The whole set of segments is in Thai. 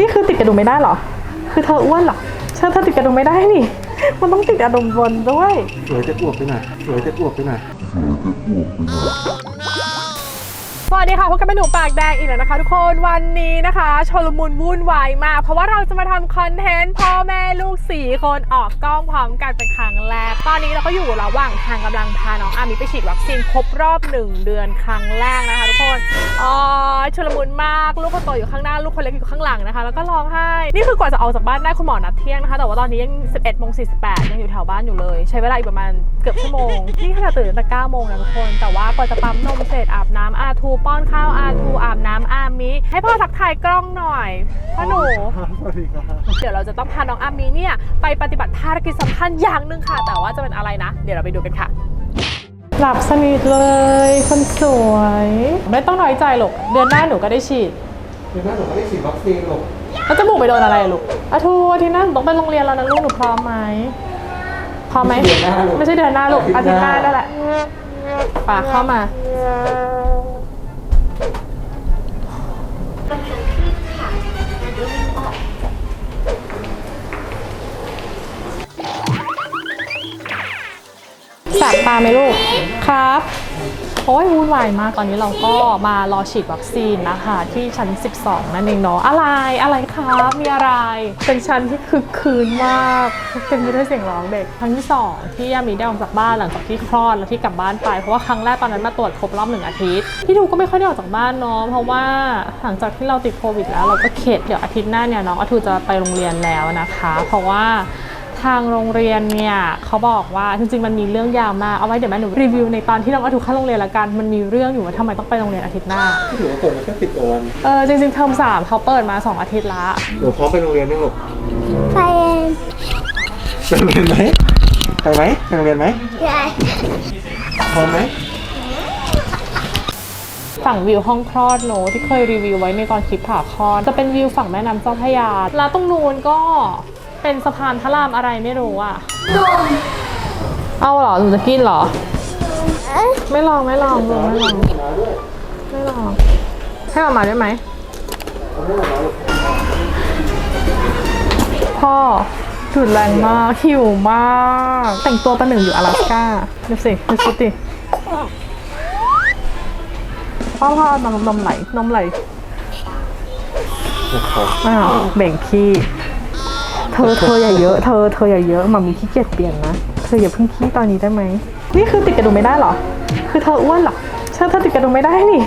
นี่คือติดกระดุมไม่ได้เหรอ คือเธออ้วนเหรอเธอเธอติดกระดุมไม่ได้นี่ มันต้องติดกระดุมบนด้วย สวยจะอ้วกไปหน่อยสวยจะอ้วกไปหน่อยสวั สวัสดีค่ะพบกับแม่หนูปากแดงอีกแล้วนะคะ ทุกคนวันนี้นะคะชลมุนวุ่นวายมากเพราะว่าเราจะมาทำคอนเทนต์พ่อแม่ลูกสี่คนออกกล้องพร้อมกันเป็นครั้งแรก ตอนนี้เราก็อยู่ระหว่างทางกำลังพาน้องอามิไปฉีดวัคซีนครบรอบ 1 เดือนครั้งแรกนะคะ ทุกคนอ๋อชลมุนมากลูกคนโตอยู่ข้างหน้าลูกคนเล็กอยู่ข้างหลังนะคะ แล้วก็ร้องไห้นี่คือกว่าจะออกจากบ้านได้คุณหมอนัดเที่ยงนะคะ แต่ว่าตอนนี้ยัง11โมง48ยังอยู่แถวบ้านอยู่เลย ใช้เวลาอีกประมาณเกือบชั่วโมงนี่ขนาดตื่นตั้งแต่9โมงนะทุกคน แต่ว่ากว่าจะปั๊มนมเสร็จอาบน้ำอาทูป้อนข้าวอาทูอาบน้ำอามิให้พ่อทักทายกล้องหน่อยพ่อหนู สวัสดีครับเดี๋ยวเราจะต้องพาน้องอามิเนี่ยไปปฏิบัติภารกิจสำคัญอย่างหนึ่งค่ะ แต่ว่าจะเป็นอะไรนะ เดี๋ยวเราไปดูกันค่ะ หลับสนิทเลยคนสวย ไม่ต้องน้อยใจหรอกเดือนหน้าหนูก็ได้ฉีดเดี๋ยวนะผมไม่ได้ฉีดวัคซีนหรอกแล้วจมูกไปโดนอะไรลูกอาทูอาทีหน้าหนูต้องไปโรงเรียนแล้วนะลูกหนูพร้อมไหมพร้อมไหมไม่ใช่เดือนหน้าลูกอาทิตย์หน้านั่นแหละป่าเข้ามา แสบตาไหมลูก ครับ อ้ยวุ่นวายมาก ตอนนี้เราก็มารอฉีดวัคซีนนะคะที่ชั้น 12 นั่นเองเนาะอะไรอะไรครับมีอะไร เป็นชั้นที่คึกคืนมากเป็นไปด้วยเสียงร้องเด็กครั้งที่ 2 ที่ยามีได้ออกจากบ้านหลังจากที่คลอดแล้วที่กลับบ้านไปเพราะว่าครั้งแรกตอนนั้นมาตรวจครบรอบหนึ่งอาทิตย์พี่ดูก็ไม่ค่อยได้ออกจากบ้านเนาะเพราะว่าหลังจากที่เราติดโควิดแล้วเราก็เข็ดเดี๋ยวอาทิตย์หน้าเนี่ยน้องอาทูจะไปโรงเรียนแล้วนะคะ เพราะว่า ทางโรงเรียนเนี่ยเขาบอกว่าจริงๆมันมีเรื่องยาวมากเอาไว้เดี๋ยวแม่หนูรีวิวในตอนที่น้องอาทูเข้าโรงเรียนละกันมันมีเรื่องอยู่ว่าทำไมต้องไปโรงเรียนอาทิตย์หน้าที่ถือว่าเปิดมาแค่สิบกว่าวันเออจริงๆเทอมสามเขาเปิดมา2อาทิตย์ละหนูพร้อมไปโรงเรียนไหมลูกไปเองไปโรงเรียนไหมไปไหมไปโรงเรียนไหมยายพร้อมไหมฝั่งวิวห้องคลอดโนอะที่เคยรีวิวไว้ในตอนคลิปผ่าคลอดจะเป็นวิวฝั่งแม่น้ำเจ้าพระยาแล้วตรงนู้นก็ เป็นสะพานพระรามอะไรไม่รู้อะเอาเหรอหนูจะกินเหรอ ไม่ลองไม่ลองหนูไม่ลองไม่ลอง ให้มามาด้วยไหม พ่อจุดแรงมากหิวมาก แต่งตัวประหนึ่งอยู่อลาสก้าดูสิดูชุดดิพ่อพ่อนมนมไหลนมไหลนะครับอ้าวเบ่งขี้ เธอเธออย่าเยอะเธอเธออย่าเยอะมามีขี้เกียจเปลี่ยนนะเธออย่าเพิ่งขี้ตอนนี้ได้ไหมนี่คือติดกระดุมไม่ได้เหรอ คือเธออ้วนเหรอเธอเธอติดกระดุมไม่ได้นี่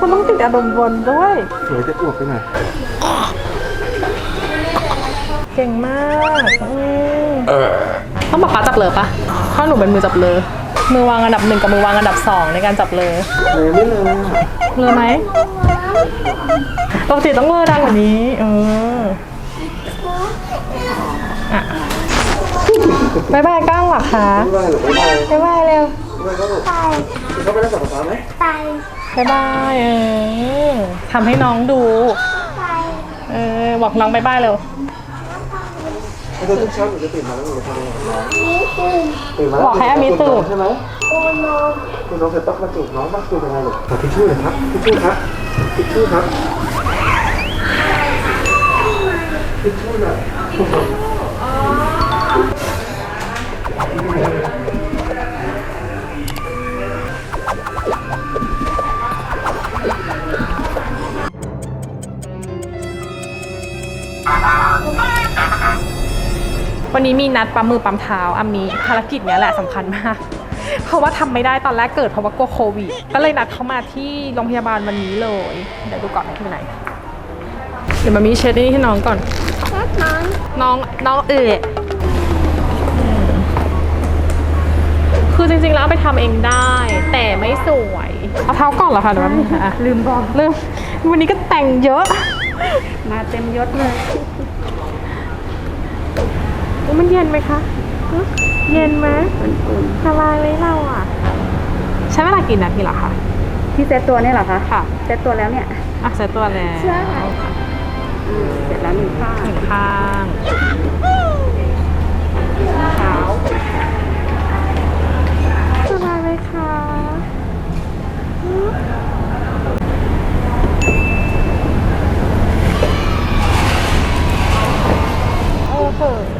มันต้องติดกระดุมบนด้วยสวยจะอวบไปหน่อยเก่งมากอืมต้องบอกป้าจับเลยปะถ้าหนูเป็นมือจับเลยมือวางอันดับหนึ่งกับมือวางอันดับสองในการจับเลยเลยไม่เลยอะเลยไหมปกติต้องมือดังกว่านี้ เอออ่ บายบายก้างเหรอคะไม่ไหวหรอกไม่ไหวบายบายเร็วไม่ไหวก็ลูกไปเขาไปได้สัมภาระไหมไปบายบายเออทำให้น้องดู ไปเออบอกน้องบายบายเร็วแล้วทุกเช้าหนูจะตื่นมาแล้วหนูจะทำอะไรกับน้องนี่คือตื่นมาแล้วบอกให้อามิตื่นใช่ไหมโอโนคุณน้องจะต้องมาจูบน้องบ้างจูบยังไงลูกขอทิชชู่หน่อยครับทิชชู่ครับทิชชู่ครับทิชชู่หน่อย วันนี้มีนัดปั๊มมือปั๊มเท้าอามีภารกิจเนี้ยแหละสำคัญมาก เพราะว่าทำไม่ได้ตอนแรกเกิดเพราะว่ากลัวโควิด ก็เลยนัดเขามาที่โรงพยาบาลวันนี้เลย เดี๋ยวดูก่อนที่ไหน เดี๋ยวมามีเช็ดนี่ให้น้องก่อนแค่นั้นน้องน้องเอ๋คือจริงๆแล้วเอาไปทำเองได้ แต่ไม่สวยเอาเท้าก่อนเหรอคะเดี๋ยวแป๊บนึงค่ะลืมบอกลืมวันนี้ก็แต่งเยอะ มาเต็มยศเลยอุ๊ย มันเย็นไหมคะฮะเย็นไหมอุ่นสบายไหมเราอะ ใช้เวลากี่นาทีเหรอคะๆที่เซตตัวเนี่ยเหรอคะค่ะเซตตัวแล้วเนี่ยอะเสร็จตัวแล้วใช่อืมเสร็จแล้วหนึ่งข้างหนึ่งข้าง เท้า สบายไหมคะ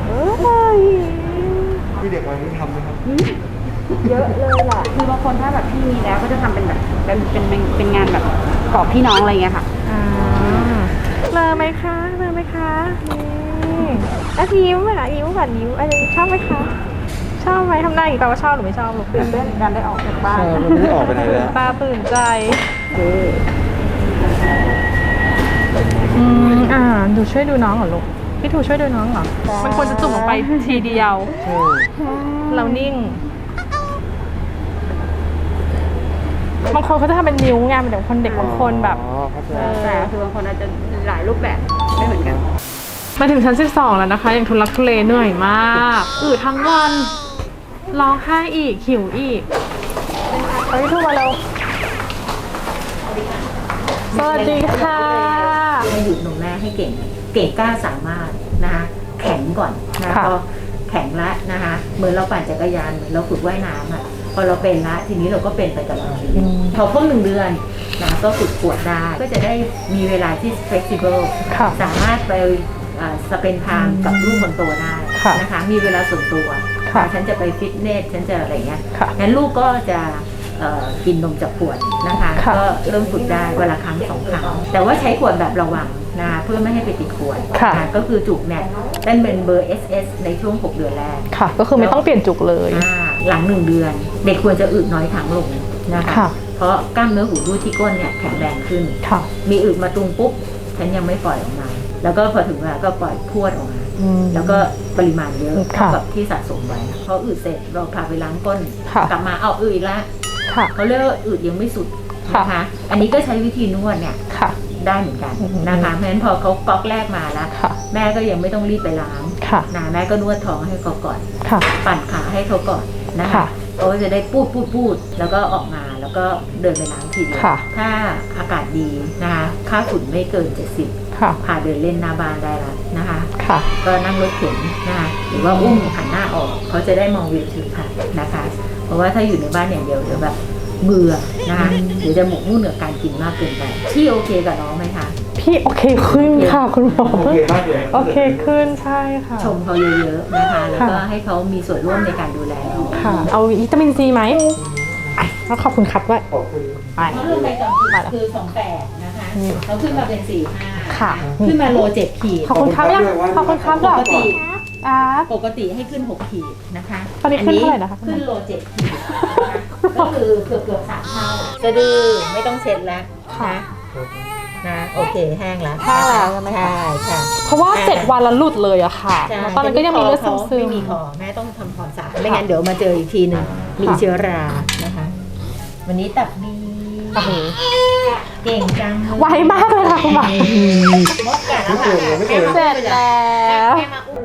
เฮ้ย พี่เด็กวัยนี้ทำไหมครับ เยอะเลยแหละคือบางคนถ้าแบบพี่มีแล้วก็จะทำเป็นแบบเป็นเป็นเป็นเป็นงานแบบกรอบ พี่น้องอะไรเงี้ยค่ะ อ่าเลยไหมคะเลยไหมคะนี่แล้วยิ้มเหรอยิ้มก่อนยิ้มอะไรชอบไหมคะ ชอบไหมทำได้อีกแปลว่าชอบหรือไม่ชอบลูกตื่นเต้นในการได้ออกจากบ้านใช่มันไม่ได้ออกไปไหนเลยอะตาตื่นใจอืมอ่าดูช่วยดูน้องเหรอลูก พี่ถูช่วยดูน้องเหรอ มันควรจะจุ่มลงไปทีเดียวใช่เรานิ่ง บางคนเขาจะทำเป็นนิ้วไงมันเดี๋ยวคนเด็กบางคนแบบ อ๋อเข้าใจเออแต่คือบางคนอาจจะหลายรูปแบบไม่เหมือนกัน มาถึงชั้น 12 แล้วนะคะยังทุลักทุเลเหนื่อยมาก อืดทั้งวัน ร้องไห้อีก หิวอีกไปพี่ทูมาเร็วสวัสดีค่ะ ให้หยุดนมแม่ให้เก่ง เก่งกล้าสามารถนะคะแข็งก่อนนะค่ะ พอแข็งละนะคะเหมือนเราปั่นจักรยานเหมือนเราฝึกว่ายน้ำอะ พอเราเป็นละทีนี้เราก็เป็นไปตลอดชีวิตพอครบหนึ่งเดือนนะก็ฝึกขวดได้ ก็จะได้มีเวลาที่ flexible ค่ะสามารถไปสเปนทางกับลูกคนโตได้ค่ะนะคะ มีเวลาส่วนตัวค่ะฉันจะไปฟิตเนส ฉันจะอะไรเงี้ยค่ะงั้นลูกก็จะเอ่อกินนมจากขวดนะคะค่ะก็เริ่มฝึกได้วันละครั้งสองครั้ง แต่ว่าใช้ขวดแบบระวังนะคะเพื่อไม่ให้ไปติดขวดค่ะนก็คือจุกเนี่ย ได้เป็นเบอร์ SS ในช่วง 6 เดือนแรก ค่ะ ก็คือไม่ต้องเปลี่ยนจุกเลย อ่าหลังหนึ่งเดือน เด็กควรจะอึน้อยถังลงนะคะ ค่ะ เพราะกล้ามเนื้อหูรูดที่ก้นเนี่ยแข็งแรงขึ้น ค่ะมีอึมาตุงปุ๊บฉันยังไม่ปล่อยออกมา แล้วก็พอถึงเวลาก็ปล่อยพรวดออกมา อืม แล้วก็ปริมาณเยอะค่ะเท่ากับที่สะสมไว้พออึเสร็จเราพาไปล้างก้น ค่ะ กลับมาเอาอึอีกแล้วค่ะ เขาเรียกว่าอึยังไม่สุดค่ะ นะคะ อันนี้ก็ใช้วิธีนวดเนี่ยค่ะ ได้เหมือนกันอืมนะคะ เพราะฉะนั้นพอเขาก๊อกแรกมาแล้ว ค่ะ แม่ก็ยังไม่ต้องรีบไปล้างค่ะนะแม่ก็นวดท้องให้เขาก่อนค่ะ ปั่นขาให้เขาก่อนนะคะค่ะเขาก็จะได้พูดพูดพูดแล้วก็ออกมาแล้วก็เดินไปล้างทีเดียวค่ะถ้าอากาศดีนะคะค่าฝุ่นไม่เกิน 70ค่ะพาเดินเล่นหน้าบ้านได้แล้วนะคะค่ะ ก็นั่งรถเข็นนะคะหรือว่าอุ้มหันหน้าออกเขาจะได้มองวิวทิวทัศน์นะคะ เพราะว่าถ้าอยู่ในบ้านอย่างเดียวเดี๋ยวแบบเบื่อนะคะเดี๋ยวจะหมกมุ่นกับการกินมากเกินไปที่โอเคกับน้องไหมคะ พี่โอเคขึ้นค่ะคุณหมอโอเคมากเลยโอเคขึ้นใช่ค่ะ ชมเขาเยอะๆนะคะ แล้วก็ค่ะให้เขามีส่วนร่วมในการดูแลน้องค่ะ เอาวิตามินซีไหมอะแล้วขอบคุณครับด้วยขอบคุณไปเพราะเรื่องไปก่อนคือคือสองแปดนะคะอืมเขาขึ้นมาเป็นสี่ห้าค่ะ ขึ้นมาโลเจ็ดขีดขอบคุณครับยังขอบคุณครับปด้วยกติอะปกติให้ขึ้นหกขีดนะคะตอนนี้ขึ้นเท่าไหร่นะคะขึ้นโลเจ็ดขีดนะคะก็คือเกือบเกือบสามเท่าสะดือไม่ต้องเช็ดแล้วค่ะ นะนะโอเคแห้งแล้วแห้งแล้วใช่ไหมคะใช่ค่ะ เพราะว่าเจ็ดวันแล้วหลุดเลยอะค่ะ ใช่ตอนนั้นก็ยังมีเลือดซึมซึไม่มมีคอแม่ต้องทำความสะอาดไม่งั้นเดี๋ยวมาเจออีกทีหนึ่งมีเชื้อรานะคะ วันนี้ตับดีโอ้โหเก่งจังไวมากเลยค่ะคุณหมอมดกัดแล้วไม่เกินเลยไม่เกินเสร็จแล้ว แม่มาอุ้ม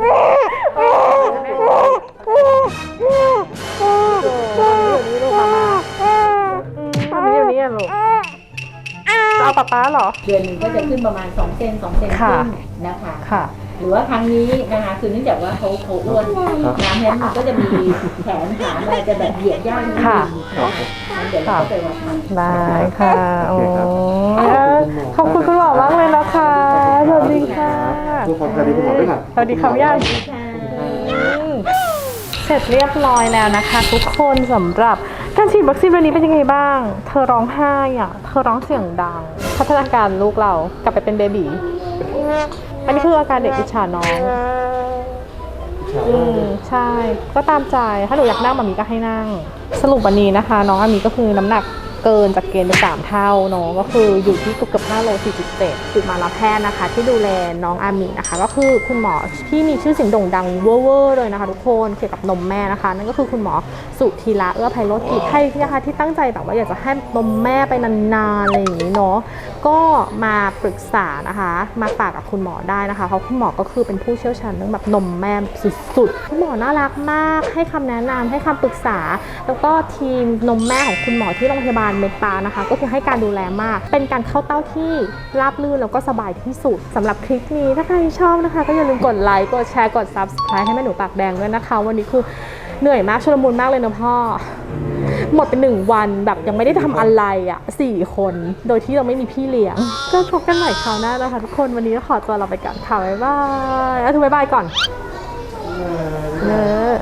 ป๊าป๊าเหรอ เดือนหนึ่งก็จะขึ้นประมาณ2เซน2เซนค่ะขึ้นนะคะค่ะ หรือว่าครั้งนี้นะคะคือเนื่องจากว่าเขาเขาอ้วนน้ำนั้นมันก็จะมีแขนขามันจะแบบเหยียดย่างนิดนึงค่ะงั้นเดี๋ยวเราก็ไปวัดมัน ได้ค่ะโอ้ยขอบคุณคุณหมอมากเลยนะคะ สวัสดีค่ะดูความสวัสดีคุณหมอด้วยค่ะ สวัสดีครับย่าค่ะเสร็จเรียบร้อยแล้วนะคะ ทุกคนสำหรับ การฉีดวัคซีนวันนี้เป็นยังไงบ้าง เธอร้องไห้อะ เธอร้องเสียงดัง พัฒนาการลูกเรากลับไปเป็นเบบีอันนี้คืออาการเด็กอิจฉาน้อง อืมใช่ ก็ตามใจ ถ้าหนูอยากนั่งมามีก็ให้นั่ง สรุปวันนี้นะคะ น้องอามีก็คือน้ำหนัก เกินจากเกณฑ์ไปสามเท่าเนาะก็คืออยู่ที่เกือบ5โล47คือมาลแพทย์นะคะ ที่ดูแลน้องอามีนะคะ ก็คือคุณหมอที่มีชื่อเสียงโด่งดังเวอร์เลยนะคะทุกคนเกี่ยวกับนมแม่นะคะ นั่นก็คือคุณหมอสุธีระเอื้อไพโรจน์กิจใครที่นะคะที่ตั้งใจแบบว่าอยากจะให้นมแม่ไปนานๆอะไรอย่างนี้เนาะก็มาปรึกษานะคะ มาฝากกับคุณหมอได้นะคะเพราะคุณหมอก็คือเป็นผู้เชี่ยวชาญเรื่องแบบนมแม่สุดๆคุณหมอน่ารักมาก ให้คำแนะนำให้คำปรึกษา แล้วก็ทีมนมแม่ของคุณหมอที่โรงพยาบาลเมตานะคะ ก็คือให้การดูแลมาก เป็นการเข้าเต้าที่ราบรื่นแล้วก็สบายที่สุดสำหรับคลิปนี้ถ้าใครชอบนะคะ ก็อย่าลืมกดไลค์กดแชร์กด subscribe ให้แม่หนูปากแดงด้วยนะคะ วันนี้คือเหนื่อยมากชุลมุนมากเลยนะพ่อ หมดไปหนึ่งวันแบบยังไม่ได้ทำอะไรอะสี่คน โดยที่เราไม่มีพี่เลี้ยง ก็พบกันใหม่คราวหน้านะคะทุกคนวันนี้ก็ขอตัวเราไปก่อนค่ะบ๊ายบายเอาทุกบ๊ายบายก่อนเนอ